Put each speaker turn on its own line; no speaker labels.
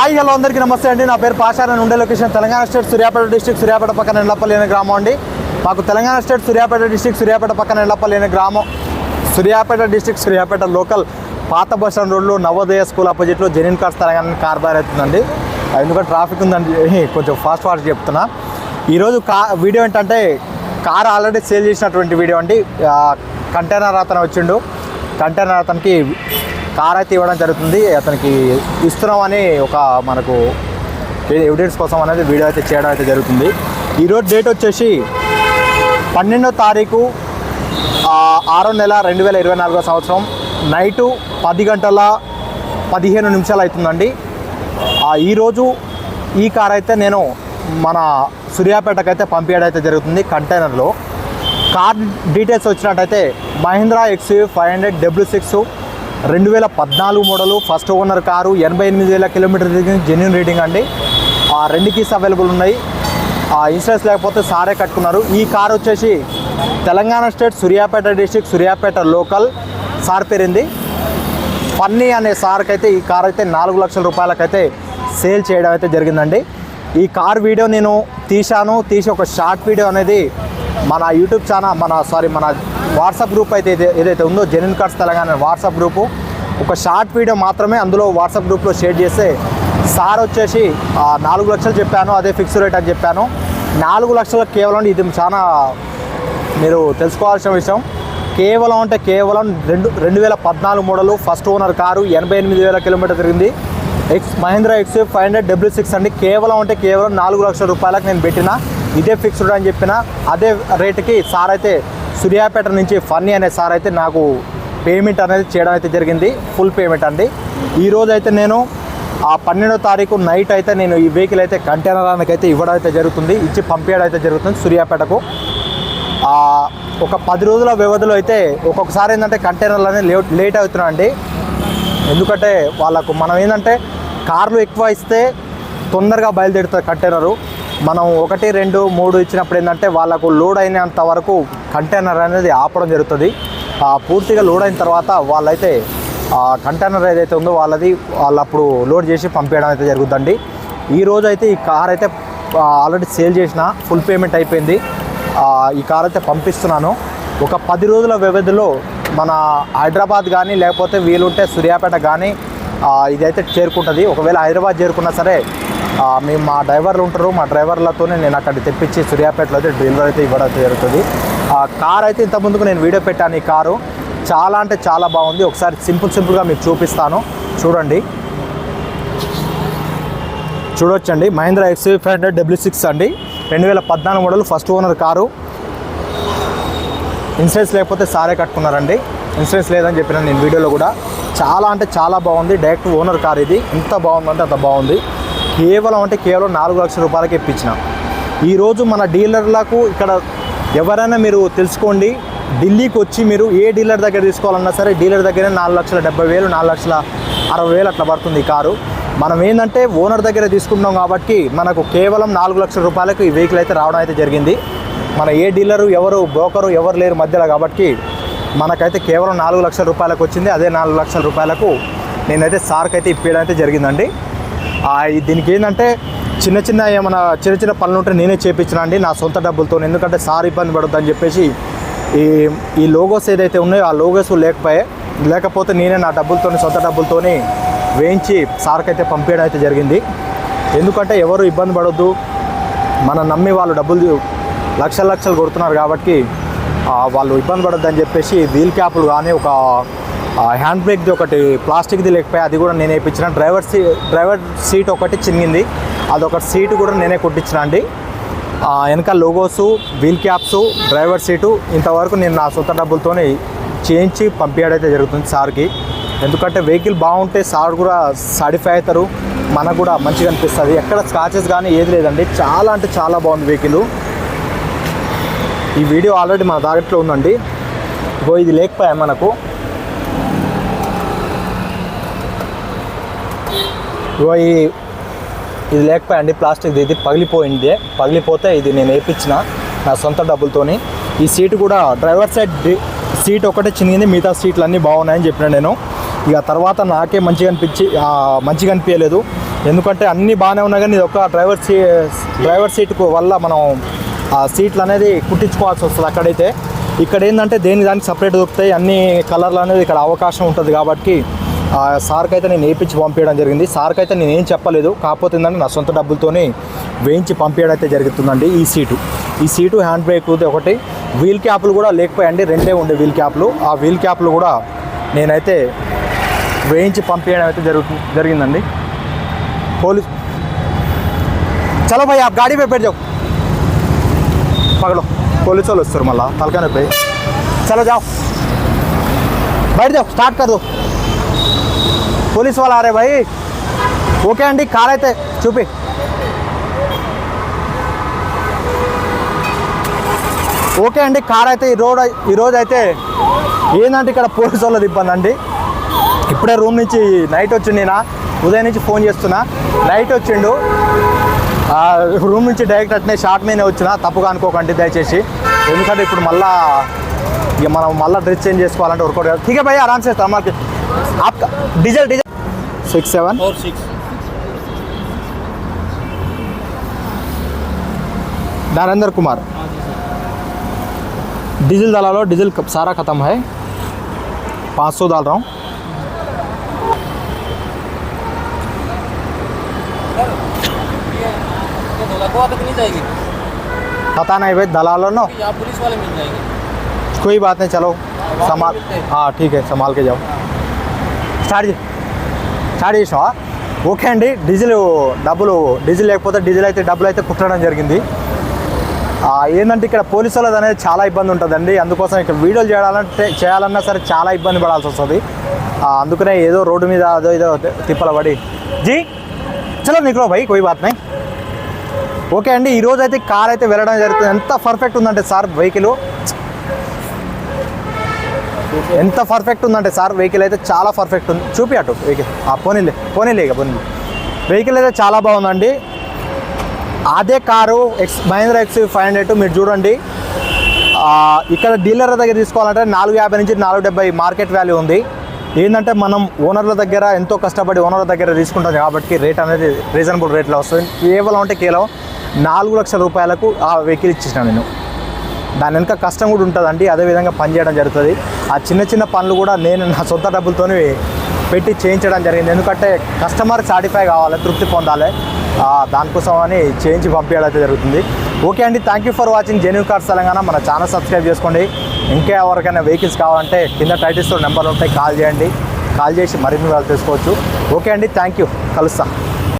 Hi hello అందరికీ నమస్తే అండి. నా పేరు పాషా ఉండే location Telangana state Suryapet district Suryapet పక్కన ఎండ్లపల్లి అనే గ్రామం అండి. మాకు తెలంగాణ స్టేట్ సూర్యాపేట డిస్టిక్ సూర్యాపేట పక్కన ఎండ్లపల్లి అనే గ్రామం. సూర్యాపేట డిస్టిక్ సూర్యాపేట లోకల్ పాత బస్ స్టాండ్ రోడ్లో Navodaya school అపోజిట్లో genuine cars Telangana car bar అవుతుందండి. ఎందుకంటే ట్రాఫిక్ ఉందండి. కొంచెం ఫాస్ట్ ఫాస్ట్ చెప్తున్నా. ఈరోజు కా వీడియో ఏంటంటే కార్ ఆల్రెడీ సేల్ చేసినటువంటి వీడియో అండి. కంటైనర్ అతను వచ్చిండు. కంటైనర్ అతనికి కార్ అయితే ఇవ్వడం జరుగుతుంది. అతనికి ఇస్తున్నామని ఒక మనకు ఎవిడెన్స్ కోసం అనేది వీడియో అయితే చేయడం అయితే జరుగుతుంది. ఈరోజు డేట్ వచ్చేసి పన్నెండో తారీఖు ఆరో నెల రెండు వేల ఇరవై నాలుగో సంవత్సరం నైటు పది గంటల పదిహేను నిమిషాలు అవుతుందండి. ఈరోజు ఈ కార్ అయితే నేను మన సూర్యాపేటకు అయితే పంపించడం అయితే జరుగుతుంది కంటైనర్లో కార్ డీటెయిల్స్ వచ్చినట్టయితే Mahindra XU five hundred W six రెండు వేల పద్నాలుగు మోడలు ఫస్ట్ ఓనర్ కారు ఎనభై ఎనిమిది వేల కిలోమీటర్ దిగింది జెన్యున్ రీడింగ్ అండి. ఆ రెండు కీస్ అవైలబుల్ ఉన్నాయి. ఆ ఇన్సూరెన్స్ లేకపోతే సారే కట్టుకున్నారు. ఈ కార్ వచ్చేసి Telangana state Suryapet district Suryapet local sir పేరింది? Funny అనే సార్కి అయితే ఈ కార్ అయితే నాలుగు లక్షల రూపాయలకైతే సేల్ చేయడం అయితే జరిగిందండి. ఈ కార్ వీడియో నేను తీశాను. తీసి ఒక షార్ట్ వీడియో అనేది మన యూట్యూబ్ ఛానల్ మన సారీ మన వాట్సాప్ గ్రూప్ అయితే ఏదైతే ఉందో genuine cars Telangana WhatsApp group ఒక షార్ట్ వీడియో మాత్రమే అందులో వాట్సాప్ గ్రూప్లో షేర్ చేస్తే సార్ వచ్చేసి నాలుగు లక్షలు చెప్పాను అదే ఫిక్స్ రేట్ అని చెప్పాను. నాలుగు లక్షలకు కేవలం ఇది చాలా మీరు తెలుసుకోవాల్సిన విషయం. కేవలం అంటే కేవలం రెండు రెండు వేల పద్నాలుగు మోడలు ఫస్ట్ ఓనర్ కారు ఎనభై ఎనిమిది వేల కిలోమీటర్ తిరిగింది. X Mahindra X five hundred W six అండి. కేవలం అంటే కేవలం నాలుగు లక్షల రూపాయలకు నేను పెట్టిన ఇదే ఫిక్స్డ్ అని చెప్పిన అదే రేటుకి సార్ అయితే సూర్యాపేట నుంచి ఫన్నీ అనే సార్ అయితే నాకు పేమెంట్ అనేది చేయడం అయితే జరిగింది. ఫుల్ పేమెంట్ అండి. ఈరోజు అయితే నేను ఆ పన్నెండో తారీఖు నైట్ అయితే నేను ఈ వెహికల్ అయితే కంటైనర్ అయితే ఇవ్వడం అయితే జరుగుతుంది. ఇచ్చి పంపించడం అయితే జరుగుతుంది సూర్యాపేటకు. ఒక పది రోజుల వ్యవధిలో అయితే ఒక్కొక్కసారి ఏంటంటే కంటైనర్లు అనేది లేట్ లేట్ అవుతున్నాయండి. ఎందుకంటే వాళ్ళకు మనం ఏంటంటే కార్లు ఎక్కువ ఇస్తే తొందరగా బయలుదేరుతుంది కంటైనరు మనం ఒకటి రెండు మూడు ఇచ్చినప్పుడు ఏంటంటే వాళ్ళకు లోడ్ అయినంత వరకు కంటైనర్ అనేది ఆపడం జరుగుతుంది. పూర్తిగా లోడ్ అయిన తర్వాత వాళ్ళైతే కంటైనర్ ఏదైతే ఉందో వాళ్ళది వాళ్ళు అప్పుడు లోడ్ చేసి పంపించడం అయితే జరుగుతుందండి ఈ రోజు అయితే ఈ కార్ అయితే ఆల్రెడీ సేల్ చేసిన ఫుల్ పేమెంట్ అయిపోయింది. ఈ కార్ అయితే పంపిస్తున్నాను. ఒక పది రోజుల వ్యవధిలో మన హైదరాబాద్ కానీ లేకపోతే వీలుంటే సూర్యాపేట కానీ ఇదైతే చేరుకుంటుంది. ఒకవేళ హైదరాబాద్ చేరుకున్నా సరే మేము మా డ్రైవర్లు ఉంటారు. మా డ్రైవర్లతోనే నేను అక్కడ తెప్పించి సూర్యాపేటలో అయితే డెలివరీ అయితే ఇవ్వడం జరుగుతుంది. ఆ కార్ అయితే ఇంతకుముందుకు నేను వీడియో పెట్టాను ఈ కారు. చాలా అంటే చాలా బాగుంది. ఒకసారి సింపుల్ సింపుల్గా మీకు చూపిస్తాను. చూడండి. చూడొచ్చండి. Mahindra XV five hundred W six అండి. రెండు వేల పద్నాలుగు model first owner car. Insurance లేకపోతే సారే కట్టుకున్నారండి. ఇన్సూరెన్స్ లేదని చెప్పిన నేను వీడియోలో కూడా. చాలా అంటే చాలా బాగుంది. డైరెక్ట్ ఓనర్ కార్ ఇది. ఎంత బాగుందంటే అంత బాగుంది. కేవలం అంటే కేవలం నాలుగు లక్షల రూపాయలకి ఇప్పించిన. ఈరోజు మన డీలర్లకు ఇక్కడ ఎవరైనా మీరు తెలుసుకోండి ఢిల్లీకి వచ్చి మీరు ఏ డీలర్ దగ్గర తీసుకోవాలన్నా సరే డీలర్ దగ్గరే నాలుగు లక్షల డెబ్బై వేలు నాలుగు లక్షల అరవై వేలు అట్లా పడుతుంది ఈ కారు. మనం ఏంటంటే ఓనర్ దగ్గర తీసుకుంటున్నాం కాబట్టి మనకు కేవలం నాలుగు లక్షల రూపాయలకు ఈ వెహికల్ అయితే రావడం అయితే జరిగింది. మన ఏ డీలరు ఎవరు బ్రోకరు ఎవరు లేరు మధ్యలో కాబట్టి మనకైతే కేవలం నాలుగు లక్షల రూపాయలకు వచ్చింది. అదే నాలుగు లక్షల రూపాయలకు నేనైతే సార్కి అయితే ఇప్పించడం అయితే జరిగిందండి. దీనికి ఏంటంటే చిన్న చిన్న ఏమైనా చిన్న చిన్న పనులు ఉంటే నేనే చేపించిన అండి నా సొంత డబ్బులతో ఎందుకంటే సార్ ఇబ్బంది పడుతుందని చెప్పేసి ఈ ఈ లోగోస్ ఏదైతే ఉన్నాయో ఆ లోగోస్ లేకపోయే లేకపోతే నేనే నా డబ్బులతోని సొంత డబ్బులతోని వేయించి సార్కి అయితే పంపించడం అయితే జరిగింది. ఎందుకంటే ఎవరు ఇబ్బంది పడొద్దు. మనం నమ్మి వాళ్ళు డబ్బులు లక్షల లక్షలు కొడుతున్నారు కాబట్టి వాళ్ళు ఇబ్బంది పడొద్దని చెప్పేసి వీల్ క్యాప్లు కానీ ఒక హ్యాండ్ బ్రేక్ది ఒకటి ప్లాస్టిక్ది లేకపోయి అది కూడా నేను వేయించిన డ్రైవర్ సీ డ్రైవర్ సీట్ ఒకటి చినిగింది అదొక సీటు కూడా నేనే కొట్టించిన అండి. వెనక logos wheel caps driver seat ఇంతవరకు నేను నా సొంత డబ్బులతోనే చేయించి పంపించడైతే జరుగుతుంది సార్కి. ఎందుకంటే వెహికల్ బాగుంటే సార్ కూడా సాటిఫై అవుతారు. మనకు కూడా మంచిగా అనిపిస్తుంది. ఎక్కడ స్క్రాచెస్ కానీ ఏది లేదండి. చాలా అంటే చాలా బాగుంది వెహికల్. ఈ వీడియో ఆల్రెడీ మన దాంట్లో ఉందండి. ఇగో ఇది లేకపోయా మనకు. ఇగో ఈ ఇది లేకపోయండి ప్లాస్టిక్ ఇది పగిలిపోయింది. పగిలిపోతే ఇది నేను వేయించిన నా సొంత డబ్బులతోని. ఈ సీటు కూడా డ్రైవర్ సైడ్ సీట్ ఒకటే చినిగింది మిగతా సీట్లు అన్నీ బాగున్నాయని చెప్పిన నేను. ఇక తర్వాత నాకే మంచిగా అనిపించి మంచిగా అనిపించలేదు. ఎందుకంటే అన్నీ బాగానే ఉన్నా కానీ ఇది ఒక డ్రైవర్ సీ డ్రైవర్ సీట్కు వల్ల మనం ఆ సీట్లు అనేది కుట్టించుకోవాల్సి వస్తుంది అక్కడైతే. ఇక్కడ ఏంటంటే దేని దానికి సపరేట్ దొరుకుతాయి అన్ని కలర్లు అనేది ఇక్కడ అవకాశం ఉంటుంది కాబట్టి ఆ సార్కి అయితే నేను వేయించి పంపించడం జరిగింది. సార్కి అయితే నేనేం చెప్పలేదు. కాకపోతే ఏంటంటే నా సొంత డబ్బులతోనే వేయించి పంపించడం అయితే జరుగుతుందండి ఈ సీటు. ఈ సీటు హ్యాండ్ బ్రేక్ ఒకటి. వీల్ క్యాప్లు కూడా లేకపోయాయండి. రెండే ఉండే వీల్ క్యాప్లు. ఆ వీల్ క్యాప్లు కూడా నేనైతే వేయించి పంపించడం అయితే జరుగు జరిగిందండి. పోలీస్ చలో భయ్ ఆ గాడి పే పెట్టి పగలో. పోలీసు వాళ్ళు వస్తారు మళ్ళీ. తలకాయ పోయి చలో జావ్. బయట స్టార్ట్ కాదు. कर दो పోలీస్ వాళ్ళు ఆరే భయ్ ఓకే అండి కార్ అయితే చూపి ఓకే అండి కార్ అయితే ఈ రోడ్ ఈరోజు అయితే ఏంటంటే ఇక్కడ పోలీస్ వాళ్ళది ఇబ్బంది అండి ఇప్పుడే రూమ్ నుంచి నైట్ వచ్చింది నేను ఉదయం నుంచి ఫోన్ చేస్తున్నా నైట్ వచ్చిండు ఆ, రూమ్ నుంచి డైరెక్ట్ అట్నే షార్ట్ మీనే వచ్చిన తప్పుగా అనుకోకండి దయచేసి ఎందుకంటే ఇప్పుడు మళ్ళా ఇక మనం మళ్ళీ డ్రెస్ చేంజ్ చేసుకోవాలంటే వర్కౌట్ కాదు ఠీకే భయ్య ఆరామ్ से हमारे आपका diesel diesel six seven
four six
Narendra Kumar diesel डाला लो डीजल कब सारा ख़त्म है पाँच सौ डाल रहा हूँ
तो लगवा तक नहीं जाएगी
पता नहीं भाई दलालों नो
यहाँ पुलिस वाले मिल जाएंगे
कोई बात नहीं चलो संभाल हाँ ठीक है संभाल के जाओ స్టార్ట్ చే స్టార్ట్ చేసావా ఓకే అండి డీజిల్ డబ్బులు డీజిల్ లేకపోతే డీజిల్ అయితే డబ్బులు అయితే కుట్టడం జరిగింది ఆ, ఏంటంటే ఇక్కడ పోలీసు వాళ్ళది అనేది చాలా ఇబ్బంది ఉంటుందండి అందుకోసం ఇక్కడ వీడియోలు చేయాలంటే చేయాలన్నా సరే చాలా ఇబ్బంది పడాల్సి వస్తుంది ఆ, అందుకనే ఏదో రోడ్డు మీద అదో ఏదో తిప్పల పడి జీ చలో నికలో భయ్ కోయి బాత్ నై ఓకే అండి ఈరోజు అయితే కార్ అయితే వెళ్ళడం జరుగుతుంది ఎంత పర్ఫెక్ట్ ఉందంటే సార్ వెహికల్ ఎంత పర్ఫెక్ట్ ఉందంటే సార్ వెహికల్ అయితే చాలా పర్ఫెక్ట్ ఉంది. చూపి అటు వెహికల్ ఆ పోనీలే పోనీలే ఇక పోనీలే. వెహికల్ అయితే చాలా బాగుందండి. అదే car X Mahindra X five hundred మీరు చూడండి. ఇక్కడ డీలర్ దగ్గర తీసుకోవాలంటే నాలుగు యాభై నుంచి నాలుగు డెబ్బై మార్కెట్ వాల్యూ ఉంది. ఏంటంటే మనం ఓనర్ల దగ్గర ఎంతో కష్టపడి ఓనర్ల దగ్గర తీసుకుంటాం కాబట్టి రేట్ అనేది రీజనబుల్ రేట్లో వస్తుంది. కేవలం అంటే కేవలం నాలుగు లక్షల రూపాయలకు ఆ వెహికల్ ఇచ్చేసాను నేను. దాని వెనుక కష్టం కూడా ఉంటుందండి. అదేవిధంగా పనిచేయడం జరుగుతుంది. ఆ చిన్న చిన్న పనులు కూడా నేను నా సొంత డబ్బులతో పెట్టి చేయించడం జరిగింది. ఎందుకంటే కస్టమర్ సాటిఫై కావాలి తృప్తి పొందాలి. దానికోసం అని చేయించి పంపించడం అయితే జరుగుతుంది. ఓకే అండి. Thank you for watching genuine cars Telangana మన ఛానల్ సబ్స్క్రైబ్ చేసుకోండి. ఇంకా ఎవరికైనా వెహికల్స్ కావాలంటే కింద టైటిల్స్లో నెంబర్ ఉంటాయి కాల్ చేయండి. కాల్ చేసి మరిన్ని వాళ్ళు తెలుసుకోవచ్చు. ఓకే అండి. థ్యాంక్ యూ కలుస్తాను